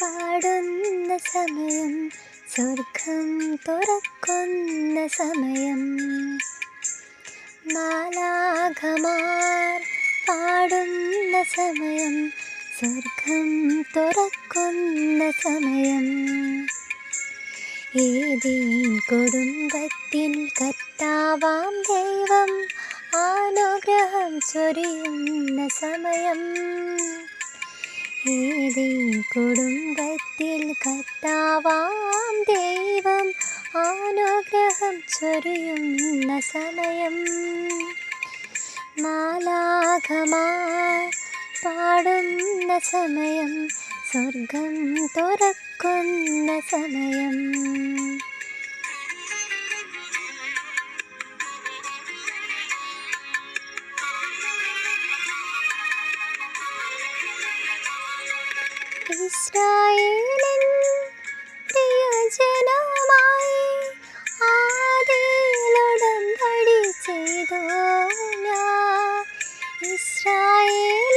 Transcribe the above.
പാടുന്ന സമയം സ്വർഗം തുറക്കുന്ന സമയം. മാലാഖമാർ പാടുന്ന സമയം സ്വർഗം തുറക്കുന്ന സമയം. ഏതീൻ കുടുംബത്തിൽ കർത്താവാം ദൈവം അനുഗ്രഹം ചൊരിയുന്ന സമയം. ഏതീൻ കുടുംബത്തിൽ കർത്താവാം ദൈവം അനുഗ്രഹം ചൊരിയുന്ന സമയം. മാലാഖമാർ പാടുന്ന സമയം സ്വർഗം തുറക്കുന്ന സമയം. ഇസ്രായേലൻ പ്രിയജനമായി ആദിയിലുടമ്പടി ചെയ്തു ഞാൻ. ഇസ്രായേൽ